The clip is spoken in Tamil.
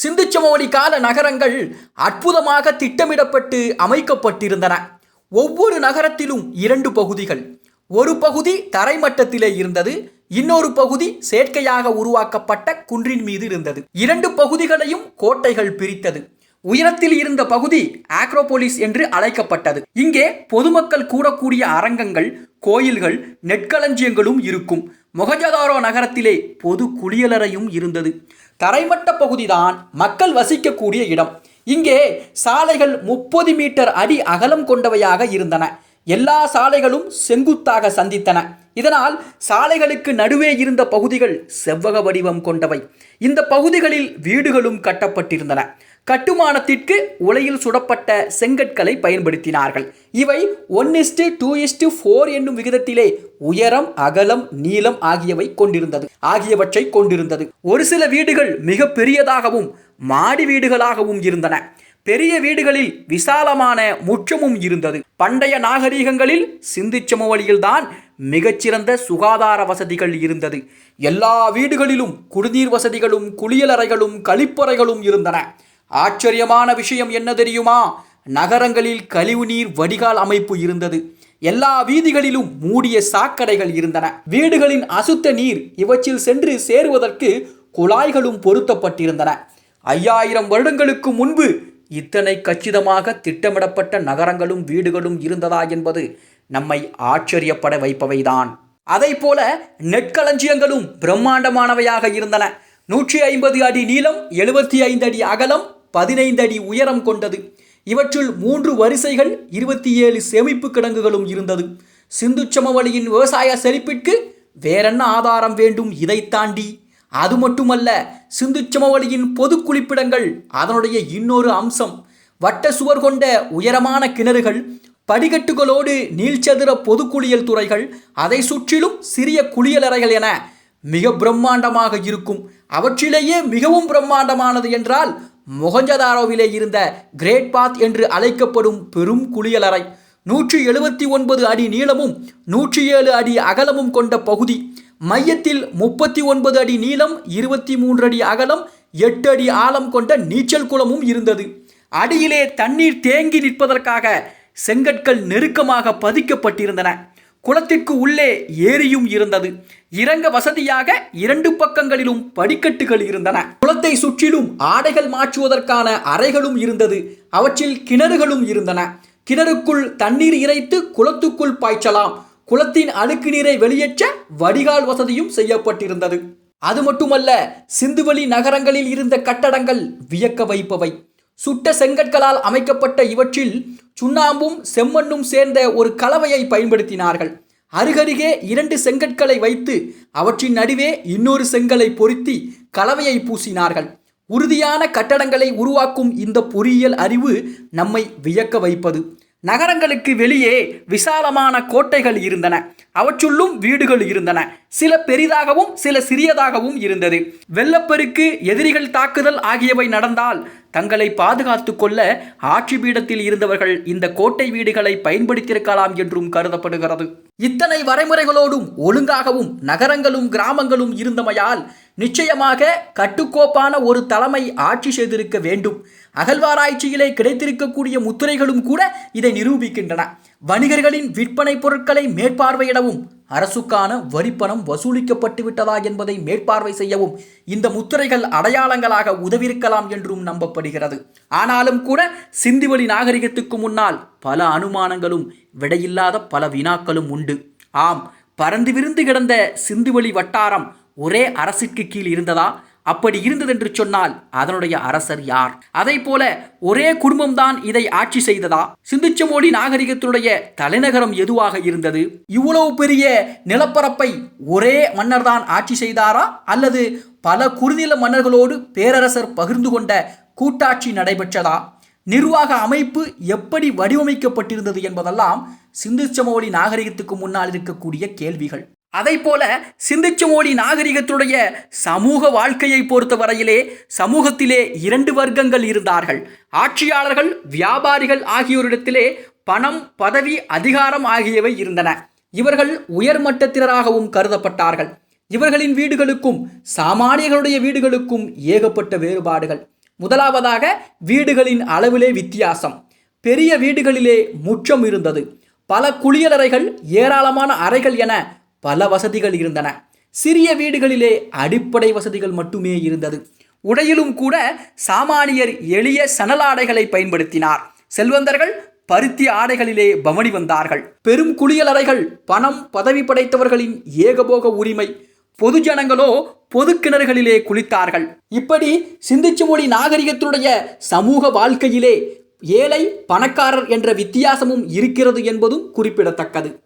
சிந்துச்சமோலி கால நகரங்கள் அற்புதமாக திட்டமிடப்பட்டு அமைக்கப்பட்டிருந்தன. ஒவ்வொரு நகரத்திலும் இரண்டு பகுதிகள். ஒரு பகுதி தரைமட்டத்திலே இருந்தது இன்னொரு பகுதி செயற்கையாக உருவாக்கப்பட்ட குன்றின் மீது இருந்தது. இரண்டு பகுதிகளையும் கோட்டைகள் பிரித்தது. உயரத்தில் இருந்த பகுதி ஆக்ரோபோலிஸ் என்று அழைக்கப்பட்டது. இங்கே பொதுமக்கள் கூடக்கூடிய அரங்கங்கள் கோயில்கள் நெற்களஞ்சியங்களும் இருக்கும். மொகஜதாரோ நகரத்திலே பொது குளியலறையும் இருந்தது. தரைமட்ட பகுதிதான் மக்கள் வசிக்கக்கூடிய இடம். இங்கே சாலைகள் முப்பது மீட்டர் அடி அகலம் கொண்டவையாக இருந்தன. எல்லா சாலைகளும் செங்குத்தாக சந்தித்தன. இதனால் சாலைகளுக்கு நடுவே இருந்த பகுதிகள் செவ்வக வடிவம் கொண்டவை. இந்த பகுதிகளில் வீடுகளும் கட்டப்பட்டிருந்தன. கட்டுமானத்திற்கு உலையில் சுடப்பட்ட செங்கற்களை பயன்படுத்தினார்கள். இவை one is to two is to four என்னும் விகிதத்திலே உயரம் அகலம் நீளம் ஆகியவை கொண்டிருந்தது. ஆகியவற்றை கொண்டிருந்தது. ஒரு சில வீடுகள் மிக பெரியதாகவும் மாடி வீடுகளாகவும் இருந்தன. பெரிய வீடுகளில் விசாலமான முற்றமும் இருந்தது. பண்டைய நாகரீகங்களில் சிந்துச்சமவழியில்தான் மிகச்சிறந்த சுகாதார வசதிகள் இருந்தது. எல்லா வீடுகளிலும் குடிநீர் வசதிகளும் குளியலறைகளும் கழிப்பறைகளும் இருந்தன. ஆச்சரியமான விஷயம் என்ன தெரியுமா? நகரங்களில் கழிவுநீர் வடிகால் அமைப்பு இருந்தது. எல்லா வீதிகளிலும் மூடிய சாக்கடைகள் இருந்தன. வீடுகளின் அசுத்த நீர் இவற்றில் சென்று சேருவதற்கு குழாய்களும் பொருத்தப்பட்டிருந்தன. ஐயாயிரம் வருடங்களுக்கு முன்பு இத்தனை கச்சிதமாக திட்டமிடப்பட்ட நகரங்களும் வீடுகளும் இருந்ததா என்பது நம்மை ஆச்சரியப்பட வைப்பவைதான். அதைப்போல நெற்களஞ்சியங்களும் பிரம்மாண்டமானவையாக இருந்தன. நூற்றி ஐம்பது அடி நீளம் எழுபத்தி ஐந்து அடி அகலம் பதினைந்து அடி உயரம் கொண்டது. இவற்றில் மூன்று வரிசைகள் இருபத்தி ஏழு சேமிப்பு கிடங்குகளும் இருந்தது. சிந்து சமவெளியின் விவசாய செழிப்பிற்கு வேறென்ன ஆதாரம் வேண்டும் இதை தாண்டி? அது மட்டுமல்ல சிந்து சமவெளியின் பொது குளிப்பிடங்கள் அதனுடைய இன்னொரு அம்சம். வட்ட சுவர் கொண்ட உயரமான கிணறுகள் படிக்கட்டுகளோடு நீள்சதுர பொது குளியல் துறைகள் அதை சுற்றிலும் சிறிய குளியலறைகள் என மிக பிரம்மாண்டமாக இருக்கும். அவற்றிலேயே மிகவும் பிரம்மாண்டமானது என்றால் மொகஞ்சதாரோவிலே இருந்த கிரேட் பாத் என்று அழைக்கப்படும் பெரும் குளியலறை நூற்றி எழுபத்தி ஒன்பது அடி நீளமும் நூற்றி ஏழு அடி அகலமும் கொண்ட பகுதி. மையத்தில் முப்பத்தி ஒன்பது அடி நீளம் இருபத்தி மூன்று அடி அகலம் எட்டு அடி ஆழம் கொண்ட நீச்சல் குளமும் இருந்தது. அடியிலே தண்ணீர் தேங்கி நிற்பதற்காக செங்கற்கள் நெருக்கமாக பதிக்கப்பட்டிருந்தன. குளத்திற்கு உள்ளே ஏரியும் இருந்தது. இறங்க வசதியாக இரண்டு பக்கங்களிலும் படிக்கட்டுகள் இருந்தன. குளத்தை சுற்றிலும் ஆடைகள் மாற்றுவதற்கான அறைகளும் இருந்தது. அவற்றில் கிணறுகளும் இருந்தன. கிணறுக்குள் தண்ணீர் இறைத்து குளத்துக்குள் பாய்ச்சலாம். குளத்தின் அழுக்கு நீரை வெளியேற்ற வடிகால் வசதியும் செய்யப்பட்டிருந்தது. அது மட்டுமல்ல சிந்துவெளி நகரங்களில் இருந்த கட்டடங்கள் வியக்க வைப்பவை. சுட்ட செங்கற்களால் அமைக்கப்பட்ட இவற்றில் சுண்ணாம்பும் செம்மண்ணும் சேர்ந்த ஒரு கலவையை பயன்படுத்தினார்கள். அருகருகே இரண்டு செங்கற்களை வைத்து அவற்றின் நடுவே இன்னொரு செங்கலை பொருத்தி கலவையை பூசினார்கள். உறுதியான கட்டடங்களை உருவாக்கும் இந்த பொறியியல் அறிவு நம்மை வியக்க வைப்பது. நகரங்களுக்கு வெளியே விசாலமான கோட்டைகள் இருந்தன. அவற்றுள்ளும் வீடுகள் இருந்தன. சில பெரிதாகவும் சில சிறியதாகவும் இருந்தது. வெள்ளப்பெருக்கு எதிரிகள் தாக்குதல் ஆகியவை நடந்தால் தங்களை பாதுகாத்து கொள்ள ஆட்சி பீடத்தில் இருந்தவர்கள் இந்த கோட்டை வீடுகளை பயன்படுத்தியிருக்கலாம் என்றும் கருதப்படுகிறது. இத்தனை வரைமுறைகளோடும் ஒழுங்காகவும் நகரங்களும் கிராமங்களும் இருந்தமையால் நிச்சயமாக கட்டுக்கோப்பான ஒரு தலைமை ஆட்சி செய்திருக்க வேண்டும். அகழ்வாராய்ச்சியிலே கிடைத்திருக்கக்கூடிய முத்திரைகளும் கூட இதை நிரூபிக்கின்றன. வணிகர்களின் விற்பனை பொருட்களை மேற்பார்வையிடவும் அரசுக்கான வரிப்பணம் வசூலிக்கப்பட்டு விட்டதா என்பதை மேற்பார்வை செய்யவும் இந்த முத்திரைகள் அடையாளங்களாக உதவியிருக்கலாம் என்றும் நம்பப்படுகிறது. ஆனாலும் கூட சிந்துவெளி நாகரிகத்துக்கு முன்னால் பல அனுமானங்களும் விடையில்லாத பல வினாக்களும் உண்டு. ஆம் பறந்து விருந்து கிடந்த சிந்துவெளி வட்டாரம் ஒரே அரசிற்கு கீழ் இருந்ததா? அப்படி இருந்ததென்று சொன்னால் அதனுடைய அரசர் யார்? அதை போல ஒரே குடும்பம்தான் இதை ஆட்சி செய்ததா? சிந்துச்சமோடி நாகரிகத்தினுடைய தலைநகரம் எதுவாக இருந்தது? இவ்வளவு பெரிய நிலப்பரப்பை ஒரே மன்னர்தான் ஆட்சி செய்தாரா? அல்லது பல குறுநில மன்னர்களோடு பேரரசர் பகிர்ந்து கொண்ட கூட்டாட்சி நடைபெற்றதா? நிர்வாக அமைப்பு எப்படி வடிவமைக்கப்பட்டிருந்தது என்பதெல்லாம் சிந்து நாகரிகத்துக்கு முன்னால் இருக்கக்கூடிய கேள்விகள். அதை போல சிந்துச்சமோடி நாகரிகத்துடைய சமூக வாழ்க்கையை பொறுத்தவரையிலே சமூகத்திலே இரண்டு வர்க்கங்கள் இருந்தார்கள். ஆட்சியாளர்கள் வியாபாரிகள் ஆகியோரிடத்திலே பணம் பதவி அதிகாரம் ஆகியவை இருந்தன. இவர்கள் உயர்மட்டத்தினராகவும் கருதப்பட்டார்கள். இவர்களின் வீடுகளுக்கும் சாமானியர்களுடைய வீடுகளுக்கும் ஏகப்பட்ட வேறுபாடுகள். முதலாவதாக வீடுகளின் அளவிலே வித்தியாசம். பெரிய வீடுகளிலே முற்றம் இருந்தது. பல குளியலறைகள் ஏராளமான அறைகள் என பல வசதிகள் இருந்தன. சிறிய வீடுகளிலே அடிப்படை வசதிகள் மட்டுமே இருந்தது. உடையிலும் கூட சாமானியர் எளிய சணலாடைகளை பயன்படுத்தினார். செல்வந்தர்கள் பருத்தி ஆடைகளிலே பவனி வந்தார்கள். பெரும் குளியலறைகள் பணம் பதவி படைத்தவர்களின் ஏகபோக உரிமை பொதுஜனங்களோ பொது கிணறுகளிலே குளித்தார்கள். இப்படி சிந்திச்சு மொழி நாகரிகத்தினுடைய சமூக வாழ்க்கையிலே ஏழை பணக்காரர் என்ற வித்தியாசமும் இருக்கிறது என்பதும் குறிப்பிடத்தக்கது.